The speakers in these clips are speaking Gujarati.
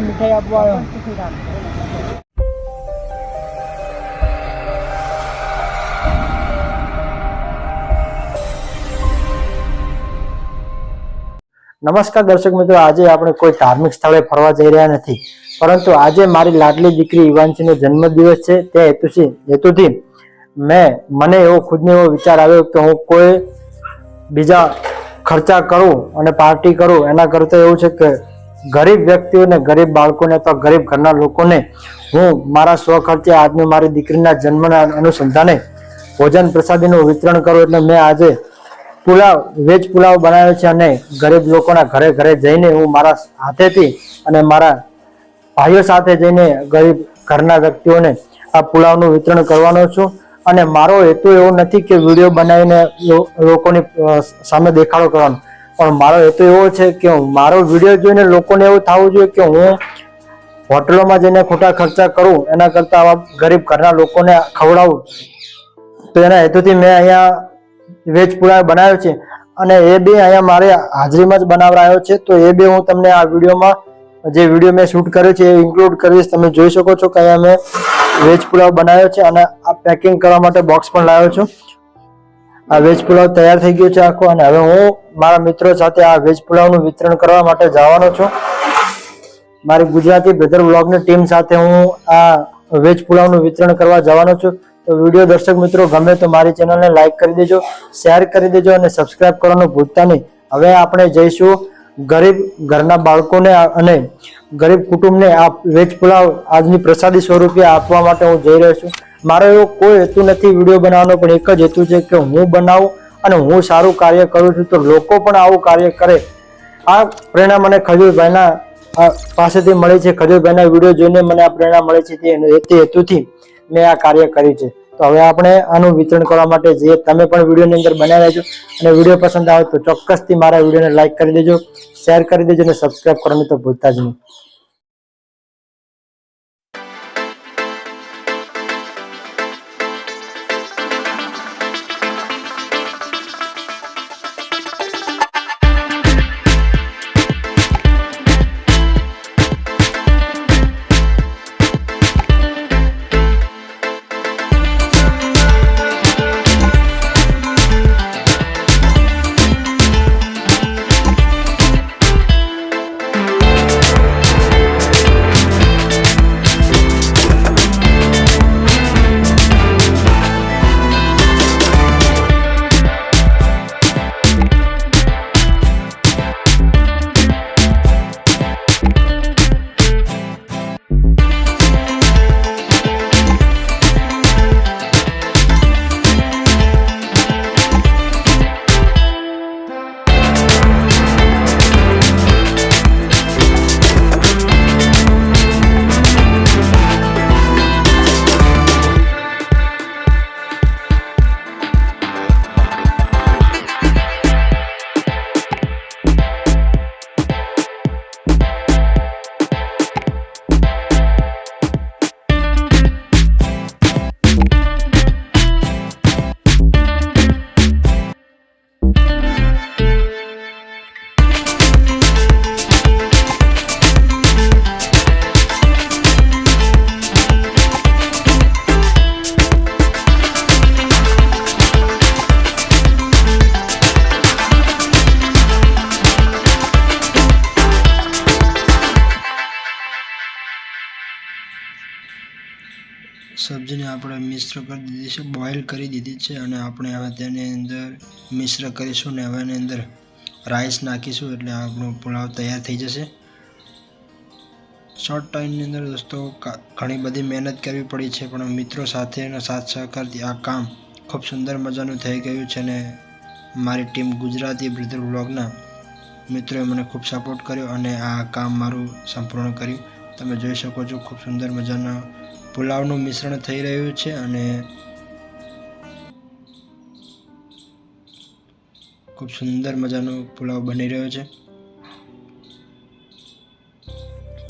આ મીઠાઈ આપવા આવ્યો. નમસ્કાર દર્શક મિત્રો, આજે આપણે કોઈ ધાર્મિક સ્થળે ફરવા જઈ રહ્યા નથી. પરંતુ આજે મારી લાડલી દીકરી ઈવાંશીનો જન્મદિવસ છે. તે હેતુથી હેતુથી મેં મને એવો ખુદને એવો વિચાર આવ્યો કે હું કોઈ બીજા ખર્ચા કરું અને પાર્ટી કરું. એના કરતાં એવું છે કે ગરીબ વ્યક્તિઓને ગરીબ બાળકોને અથવા ગરીબ ઘરના લોકોને હું મારા સ્વખર્ચે આજની મારી દીકરીના જન્મના અનુસંધાને ભોજન પ્રસાદીનું વિતરણ કરું એટલે મેં આજે પુલાવ, વેજ પુલાવ બનાવ્યો છે અને ગરીબ લોકોના ઘરે ઘરે જઈને હું મારા હાથેથી અને મારા ભાઈઓ સાથે જઈને ગરીબ ઘરના વ્યક્તિઓને આ પુલાવનું વિતરણ કરવાનો છું. અને મારો હેતુ એવો નથી કે વીડિયો બનાવીને લોકોની સામે દેખાડો કરવાનો. પણ મારો હેતુ એવો છે કે મારો વીડિયો જોઈને લોકોને એવું થવું જોઈએ કે હું હોટલોમાં જઈને ખોટા ખર્ચા કરું, એના કરતાં આવા ગરીબ ઘરના લોકોને ખવડાવું. તો એના હેતુથી મેં અહીંયા વેજ પુલાવ બનાવ્યો છે અને એ બે અહીંયા મારે હાજરીમાં જ બનાવડાયો છે. તો એ બે હું તમને આ વિડીયોમાં જે વીડિયો મેં શૂટ કર્યો છે એ ઇન્ક્લુડ કરીશ. તમે જોઈ શકો છો કે અહીંયા મેં વેજ પુલાવ બનાવ્યો છે અને આ પેકિંગ કરવા માટે બોક્સ પણ લાવ્યો છું. આ વેજ પુલાવ તૈયાર થઈ ગયો છે આખો અને હવે હું મારા મિત્રો સાથે આ વેજ પુલાવનું વિતરણ કરવા માટે જવાનો છું. મારી ગુજરાતી બ્રધર બ્લોગની ટીમ સાથે હું આ વેજ પુલાવનું વિતરણ કરવા જવાનો છું. તો વીડિયો દર્શક મિત્રો, ગમે તો મારી ચેનલને લાઇક કરી દેજો શેર કરી દેજો અને સબસ્ક્રાઇબ કરવાનું ભૂલતા નહીં. હવે આપણે જઈશું ગરીબ ઘરના બાળકોને અને ગરીબ કુટુંબને આ વેજ પુલાવ આજની પ્રસાદી સ્વરૂપે આપવા માટે હું જઈ રહ્યો છું. મારો એવો કોઈ હેતુ નથી વીડિયો બનાવવાનો, પણ એક જ હેતુ છે કે હું બનાવું અને હું સારું કાર્ય કરું છું, તો લોકો પણ આવું કાર્ય કરે. આ પ્રેરણા મને ખજૂરભાઈના પાસેથી મળી છે. ખજૂરભાઈના વીડિયો જોઈને મને આ પ્રેરણા મળી છે તે હેતુથી મેં આ કાર્ય કર્યું છે. તો હવે આપણે આનું વિતરણ કરવા માટે જઈએ તમે પણ વિડીયોની અંદર બનાવી છો અને વીડિયો પસંદ આવે તો ચોક્કસથી મારા વિડીયોને લાઇક કરી દેજો, શેર કરી દેજો અને સબસ્ક્રાઇબ કરવાનું તો ભૂલતા જ નહીં. મિશ્ર કરી દીધી છે બોઇલ કરી દીધી છે અને આપણે હવે તેની અંદર મિશ્ર કરીશું ને હવે એની અંદર રાઈસ નાખીશું એટલે આપણો પુલાવ તૈયાર થઈ જશે. શોર્ટ ટાઈમની અંદર દોસ્તો ઘણી બધી મહેનત કરવી પડી છે, પણ મિત્રો સાથે અને સાથ સહકારથી આ કામ ખૂબ સુંદર મજાનું થઈ ગયું છે અને મારી ટીમ ગુજરાતી બ્રધર બ્લોગના મિત્રોએ મને ખૂબ સપોર્ટ કર્યો અને આ કામ મારું સંપૂર્ણ કર્યું. તમે જોઈ શકો છો, ખૂબ સુંદર મજાના પુલાવનું મિશ્રણ થઈ રહ્યું છે અને ખૂબ સુંદર મજાનો પુલાવ બની રહ્યો છે.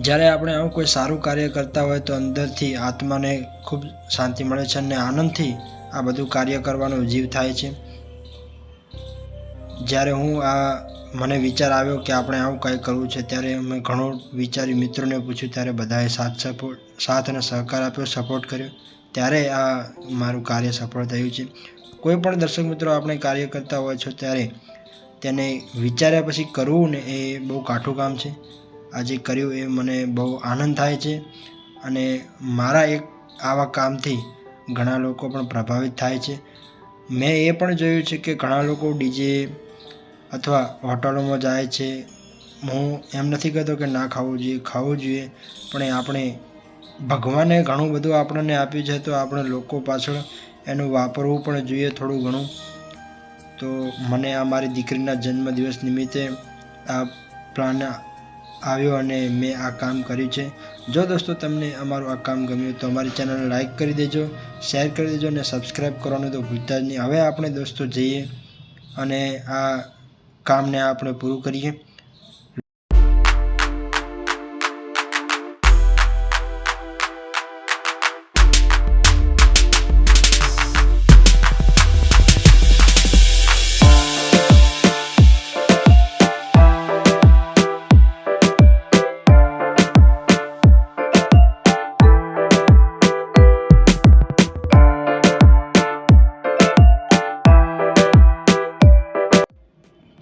જ્યારે આપણે આવું કોઈ સારું કાર્ય કરતા હોય તો અંદરથી આત્માને ખૂબ શાંતિ મળે છે અને આનંદથી આ બધું કાર્ય કરવાનો જીવ થાય છે. જ્યારે હું આ મને વિચાર આવ્યો કે આપણે આવું કંઈ કરવું છે, ત્યારે મેં ઘણું વિચારી મિત્રોને પૂછ્યું, ત્યારે બધાએ સાથ સપોર્ટ સાથ અને સહકાર આપ્યો સપોર્ટ કર્યો. ત્યારે આ મારું કાર્ય સફળ થયું છે. કોઈ પણ દર્શક મિત્રો આપણે કાર્ય કરતા હોય છો, ત્યારે તેને વિચાર્યા પછી કરવું ને એ બહુ કાઠું કામ છે. આજે કર્યું એ મને બહુ આનંદ થાય છે અને મારા એક આવા કામથી ઘણા લોકો પણ પ્રભાવિત થાય છે. મેં એ પણ જોયું છે કે ઘણા લોકો ડીજે અથવા હોટલોમાં જાય છે. હું એમ નથી કહેતો કે ના ખાવું જોઈએ ખાવું જોઈએ, પણ આપણે ભગવાને ઘણું બધું આપણને આપ્યું છે, તો આપણે લોકો પાછળ એનું વાપરવું પણ જોઈએ થોડું ઘણું. તો મને આ મારી દીકરીના જન્મદિવસ નિમિત્તે આ પ્લાન આવ્યો અને મેં આ કામ કર્યું છે. જો દોસ્તો તમને અમારું આ કામ ગમ્યું તો અમારી ચેનલને લાઇક કરી દેજો, શેર કરી દેજો અને સબસ્ક્રાઈબ કરવાનું તો ભૂલતા જ નહીં. હવે આપણે દોસ્તો જઈએ અને આ કામને આપણે પૂરું કરીએ.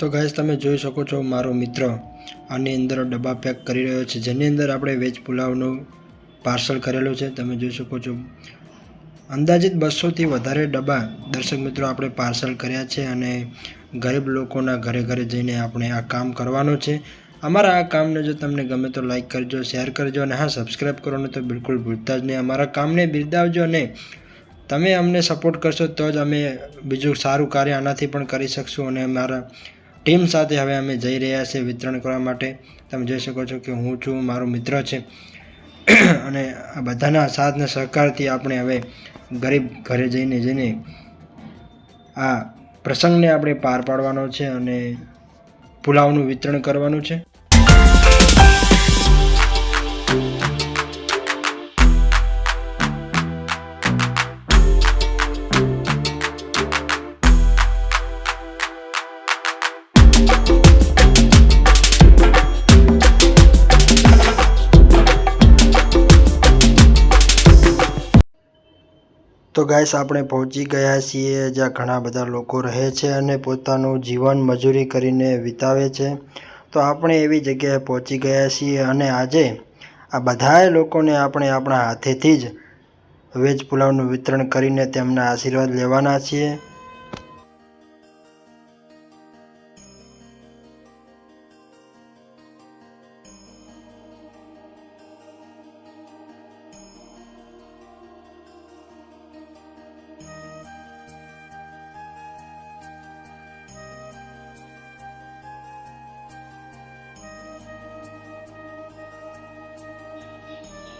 તો ગાઈસ તમે જોઈ શકો છો મારો મિત્ર આની અંદર ડબ્બા પેક કરી રહ્યો છે. જેની અંદર આપણે વેજ પુલાવનું પાર્સલ કરેલું છે. તમે જોઈ શકો છો. અંદાજિત બસોથી વધારે ડબ્બા દર્શક મિત્રો આપણે પાર્સલ કર્યા છે અને ગરીબ લોકોના ઘરે ઘરે જઈને આપણે આ કામ કરવાનું છે. અમારા આ કામને જો તમને ગમે તો લાઇક કરજો શેર કરજો અને હા સબસ્ક્રાઈબ કરવાનું તો બિલકુલ ભૂલતા જ નહીં. અમારા કામને બિરદાવજો અને તમે અમને સપોર્ટ કરશો તો જ અમે બીજું સારું કાર્ય આનાથી પણ કરી શકશું અને અમારા ટીમ સાથે હવે અમે જઈ રહ્યા છીએ વિતરણ કરવા માટે. તમે જોઈ શકો છો કે હું છું, મારો મિત્ર છે. અને આ બધાના સાથને સહકારથી આપણે હવે ગરીબ ઘરે જઈને જઈને આ પ્રસંગને આપણે પાર પાડવાનો છે અને પુલાવનું વિતરણ કરવાનું છે. તો ગાઈસ, આપણે પહોંચી ગયા છીએ જ્યાં ઘણા બધા લોકો રહે છે અને પોતાનું જીવન મજૂરી કરીને વિતાવે છે. તો આપણે એવી જગ્યાએ પહોંચી ગયા છીએ અને આજે આ બધાએ લોકોને આપણે આપણા હાથેથી જ વેજ પુલાવનું વિતરણ કરીને તેમના આશીર્વાદ લેવાના છીએ.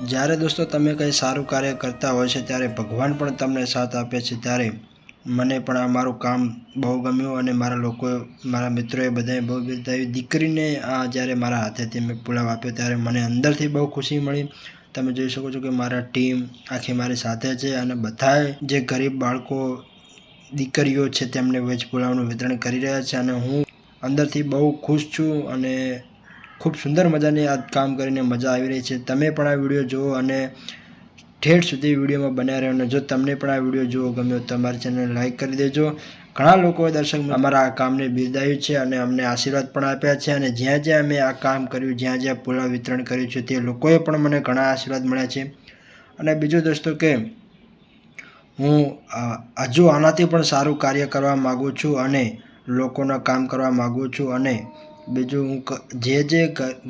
જ્યારે દોસ્તો તમે કંઈ સારું કાર્ય કરતા હોય છે, ત્યારે ભગવાન પણ તમને સાથ આપે છે, ત્યારે મને પણ આ મારું કામ બહુ ગમ્યું અને મારા લોકો મારા મિત્રોએ બધાએ બહુ બિરદાવી દીકરીને આ જ્યારે મારા હાથેથી મેં પુલાવ આપ્યો, ત્યારે મને અંદરથી બહુ ખુશી મળી. તમે જોઈ શકો છો કે મારા ટીમ આખી મારી સાથે છે અને બધાએ જે ગરીબ બાળકો, દીકરીઓ છે, તેમને વેજ પુલાવનું વિતરણ કરી રહ્યા છે અને હું અંદરથી બહુ ખુશ છું અને ખૂબ સુંદર મજાની આ કામ કરીને મજા આવી રહી છે. તમે પણ આ વીડિયો જુઓ અને ઠેઠ સુધી વિડીયોમાં બન્યા રહ્યો અને જો તમને પણ આ વીડિયો જોવો ગમ્યો તો અમારી ચેનલ લાઈક કરી દેજો. ઘણા લોકોએ દર્શક અમારા આ કામને બિરદાવ્યું છે અને અમને આશીર્વાદ પણ આપ્યા છે અને જ્યાં જ્યાં અમે આ કામ કર્યું, જ્યાં જ્યાં પુલા વિતરણ કર્યું છે તે લોકોએ પણ મને ઘણા આશીર્વાદ મળ્યા છે. અને બીજું દોસ્તો કે હું હજુ આનાથી પણ સારું કાર્ય કરવા માગું છું અને લોકોના કામ કરવા માગું છું અને બીજું હું જે જે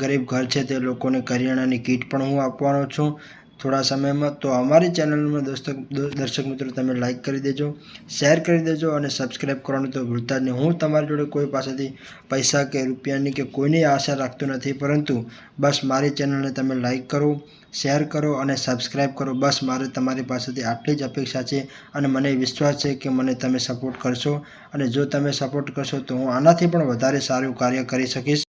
ગરીબ ઘર છે તે લોકોને કરિયાણાની કીટ પણ હું આપવાનો છું. થોડા સમયમાં તો અમારી ચેનલમાં દોસ્તો દર્શક મિત્રો તમે લાઈક કરી દેજો શેર કરી દેજો અને સબસ્ક્રાઈબ કરવાનું તો ભૂલતા જ નહીં. હું તમારી જોડે કોઈ પાસેથી પૈસા કે રૂપિયાની કે કોઈની આશા રાખતો નથી, પરંતુ બસ મારી ચેનલને તમે લાઈક કરો. શેર કરો અને સબસ્ક્રાઈબ કરો. બસ મારે તમારી પાસેથી આટલી જ અપેક્ષા છે અને મને વિશ્વાસ છે કે મને તમે સપોર્ટ કરશો. અને જો તમે સપોર્ટ કરશો તો હું આનાથી પણ વધારે સારું કાર્ય કરી શકીશ.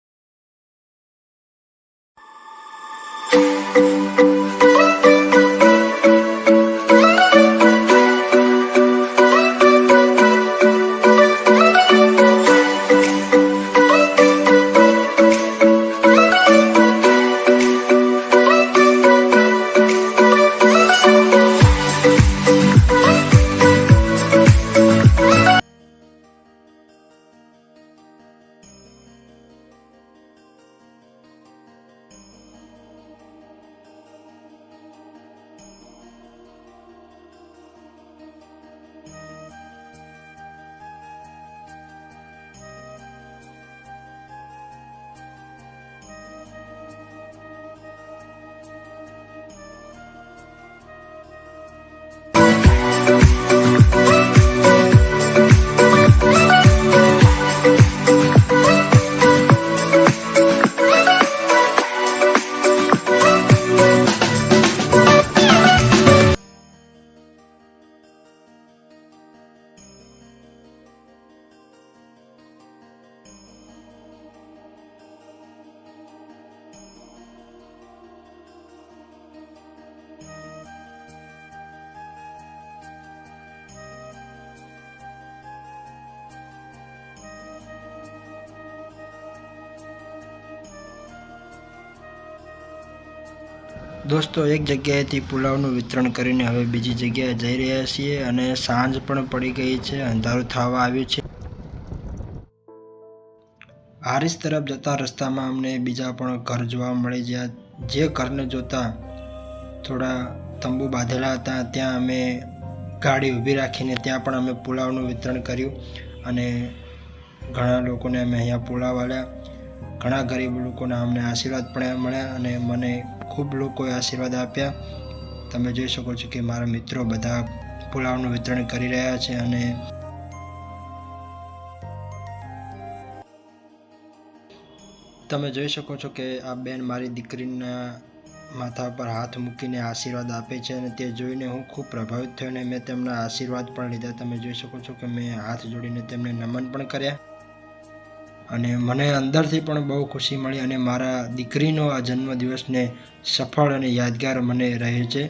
દોસ્તો, એક જગ્યાએથી પુલાવનું વિતરણ કરીને હવે બીજી જગ્યાએ જઈ રહ્યા છીએ અને સાંજ પણ પડી ગઈ છે, અંધારું થવા આવ્યું છે. હારીસ તરફ જતા રસ્તામાં અમને બીજા પણ ઘર જોવા મળી ગયા. જે ઘરને જોતા થોડા તંબુ બાંધેલા હતા, ત્યાં અમે ગાડી ઊભી રાખીને ત્યાં પણ અમે પુલાવનું વિતરણ કર્યું અને ઘણા લોકોને અમે અહીંયા પુલાવ આલ્યા ઘણા ગરીબ લોકોના અમને આશીર્વાદ પણ મળ્યા અને મને ખૂબ લોકોએ આશીર્વાદ આપ્યા. તમે જોઈ શકો છો કે મારા મિત્રો બધા પુલાવનું વિતરણ કરી રહ્યા છે અને તમે જોઈ શકો છો કે આ બેન મારી દીકરીના માથા પર હાથ મૂકીને આશીર્વાદ આપે છે અને તે જોઈને હું ખૂબ પ્રભાવિત થયો અને મેં તેમના આશીર્વાદ પણ લીધા. તમે જોઈ શકો છો કે મેં હાથ જોડીને તેમને નમન પણ કર્યા. અને મને અંદરથી પણ બહુ ખુશી મળી અને મારા દીકરીનો આ જન્મદિવસને સફળ અને યાદગાર મને રહે છે.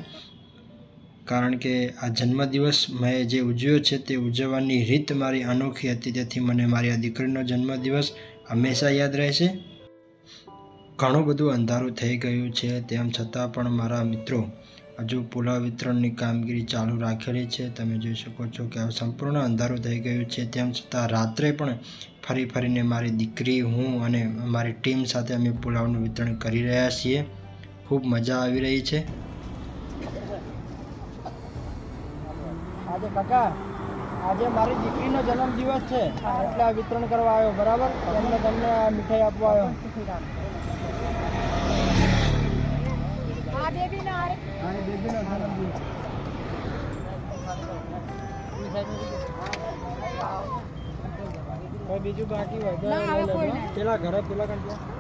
કારણ કે આ જન્મદિવસ મેં જે ઉજવ્યો છે તે ઉજવવાની રીત મારી અનોખી હતી. તેથી મને મારી આ દીકરીનો જન્મદિવસ હંમેશા યાદ રહેશે ઘણું બધું અંધારું થઈ ગયું છે. તેમ છતાં પણ મારા મિત્રો હજુ પુલાવ વિતરણની કામગીરી ચાલુ રાખેલી છે, તમે જોઈ શકો છો કે હવે સંપૂર્ણ અંધારું થઈ ગયું છે. તેમ છતાં રાત્રે પણ ફરી ફરીને મારી દીકરી, હું અને મારી ટીમ સાથે અમે પુલાવનું વિતરણ કરી રહ્યા છીએ. ખૂબ મજા આવી રહી છે. આજે મારી દીકરીનો જન્મદિવસ છે. એટલે આ વિતરણ કરવા આવ્યો, બરાબર? તમને તમને મીઠાઈ આપવા આવ્યો. આ બેબી ના હારે અને બેબીનો જન્મદિવસ કોઈ બીજું બાકી હોય. પેલા ઘરે પેલા કંટ્રોલ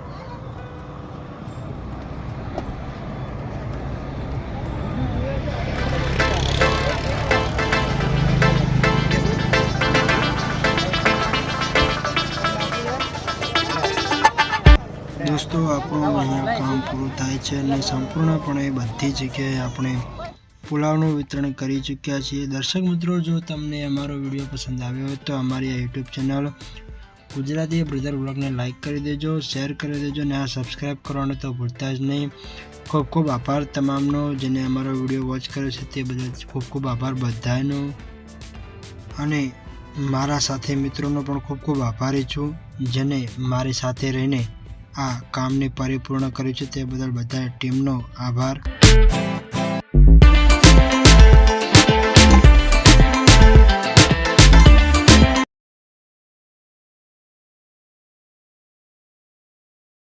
દોસ્તો આપણું અહીંયા કામ પૂરું થાય છે અને સંપૂર્ણપણે બધી જગ્યાએ આપણે પુલાવનું વિતરણ કરી ચૂક્યા છીએ. દર્શક મિત્રો, જો તમને અમારો વીડિયો પસંદ આવ્યો હોય તો અમારી આ યુટ્યુબ ચેનલ ગુજરાતી બ્રધર બ્લોગને લાઇક કરી દેજો, શેર કરી દેજો અને આ સબસ્ક્રાઈબ કરવાનું તો ભૂલતા જ નહીં. ખૂબ ખૂબ આભાર તમામનો જેને અમારો વીડિયો વોચ કર્યો છે તે બદલ ખૂબ ખૂબ આભાર બધાનો. અને મારા સાથે મિત્રોનો પણ ખૂબ ખૂબ આભારી છું જેને મારી સાથે રહીને આ કામને પરિપૂર્ણ કર્યું છે તે બદલ બધા ટીમનો આભાર.